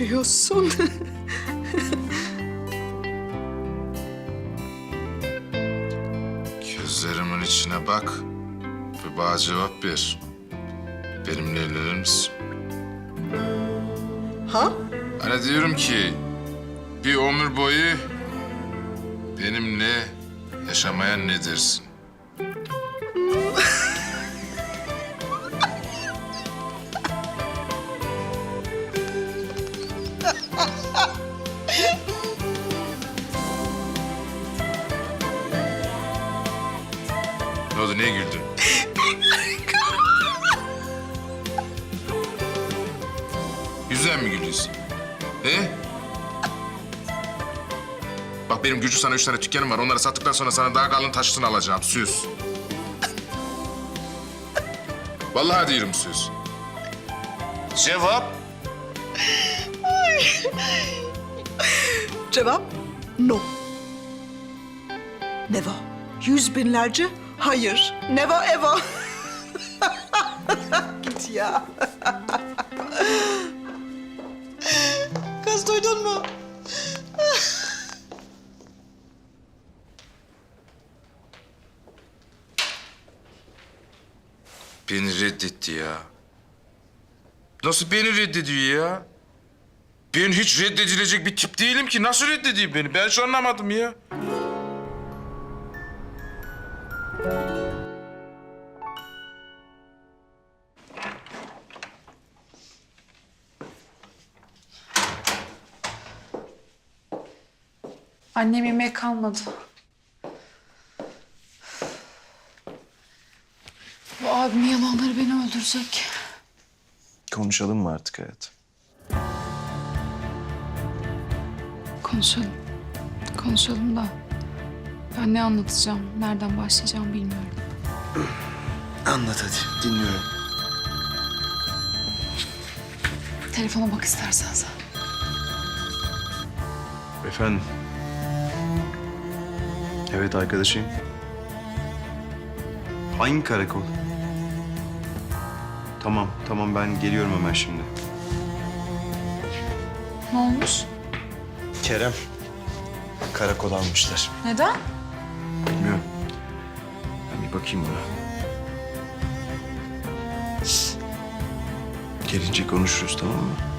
yapıyorsun? Gözlerimin içine bak ve bana cevap ver. Benimle evlenir misin? ha? Hani diyorum ki bir ömür boyu benimle yaşamaya ne dersin? Yüzden mi gülüyorsun? He? Bak benim gücü sana üç tane dükkanım var. Onları sattıktan sonra sana daha kalın taşısını alacağım. Söz. Vallahi diyorum söz. Cevap. Cevap no. Never. Yüz binlerce hayır. Never ever. Git ya. Duydun mu? Beni reddetti ya. Nasıl beni reddediyor ya? Ben hiç reddedilecek bir tip değilim ki. Nasıl reddediyor beni? Ben şu anlamadım ya. Annem yemeğe kalmadı. Bu abimin yalanları beni öldürecek. Konuşalım mı artık hayat? Konuşalım. Konuşalım da ben ne anlatacağım, nereden başlayacağım bilmiyorum. Anlat hadi, dinliyorum. Telefona bak istersen sen. Efendim? Evet arkadaşım. Hangi karakol? Tamam, tamam ben geliyorum hemen şimdi. Ne olmuş? Kerem. Karakol almışlar. Neden? Bilmiyorum. Ben bir bakayım ona. Gelince konuşuruz tamam mı?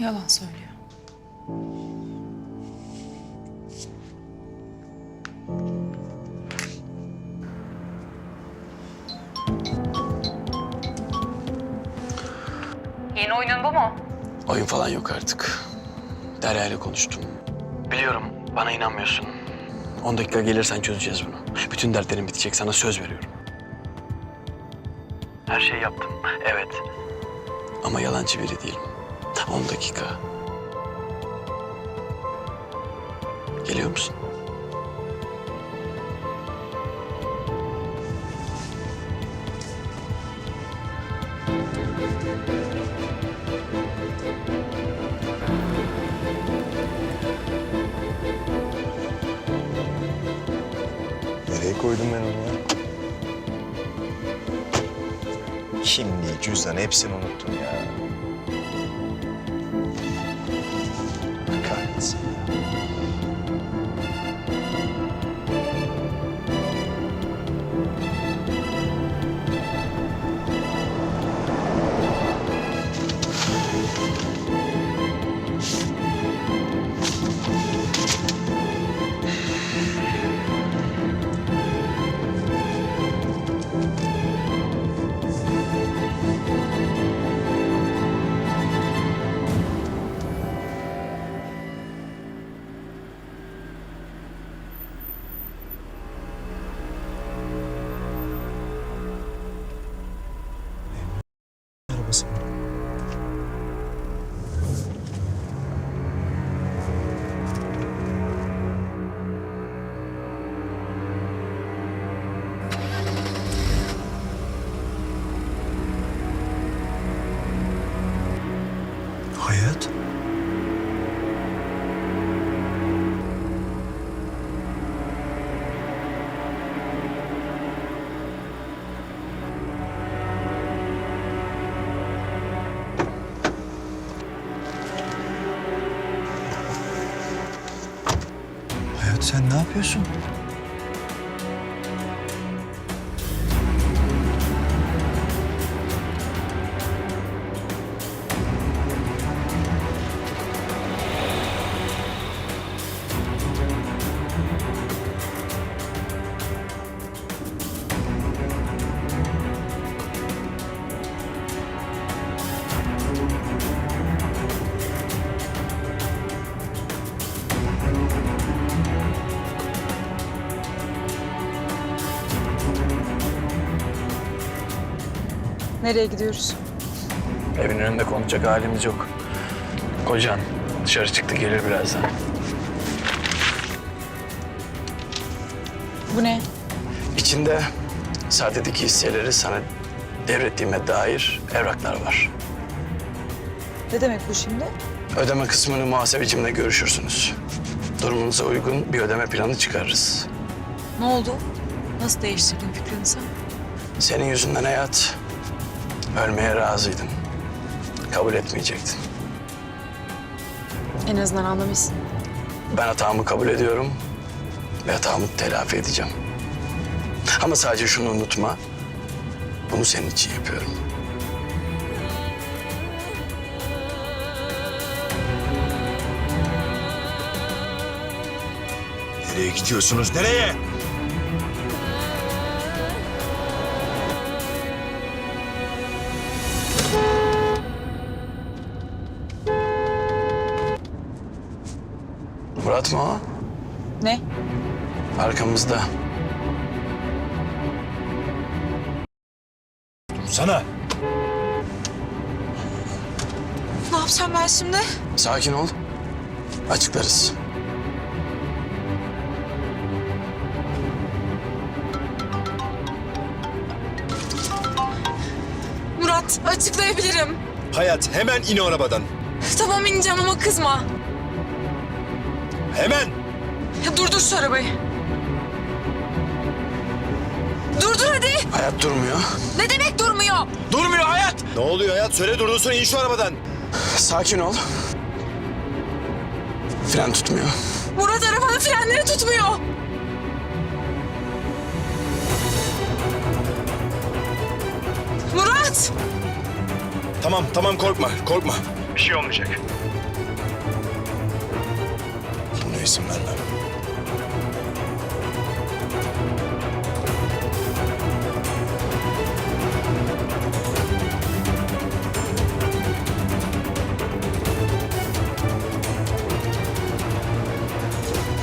Yalan söylüyor. Yeni oyunun bu mu? Oyun falan yok artık. Derya ile konuştum. Biliyorum bana inanmıyorsun. 10 dakika gelirsen çözeceğiz bunu. Bütün dertlerin bitecek sana söz veriyorum. Her şeyi yaptım. Evet. Ama yalancı biri değilim. 10 dakika. Geliyor musun? Nereye koydum ben onu ya? Kimliği, cüzdan hepsini unuttum ya. Science. Sen ne yapıyorsun? Nereye gidiyoruz? Evin önünde konuşacak halimiz yok. Kocan dışarı çıktı gelir birazdan. Bu ne? İçinde sahtedeki hisseleri sana devrettiğime dair evraklar var. Ne demek bu şimdi? Ödeme kısmını muhasebecimle görüşürsünüz. Durumunuza uygun bir ödeme planı çıkarırız. Ne oldu? Nasıl değiştirdin fikrini sen? Senin yüzünden hayat ölmeye razıydın. Kabul etmeyecektin. En azından anlamışsın. Ben hatamı kabul ediyorum ve hatamı telafi edeceğim. Ama sadece şunu unutma. Bunu senin için yapıyorum. Nereye gidiyorsunuz? Nereye? O? Ne? Arkamızda. Sana. Ne yapacağım ben şimdi? Sakin ol. Açıklarız. Murat açıklayabilirim. Hayat hemen in o arabadan. Tamam ineceğim ama kızma. Hemen. Ya durdur şu arabayı. Durdur hadi. Hayat durmuyor. Ne demek durmuyor? Durmuyor hayat. Ne oluyor hayat? Söyle durdursun in şu arabadan. Sakin ol. Fren tutmuyor. Murat arabanın frenleri tutmuyor. Murat! Tamam tamam korkma korkma. Bir şey olmayacak. İzin vermem.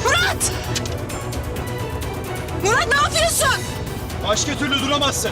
Murat! Murat ne yapıyorsun? Başka türlü duramazsın.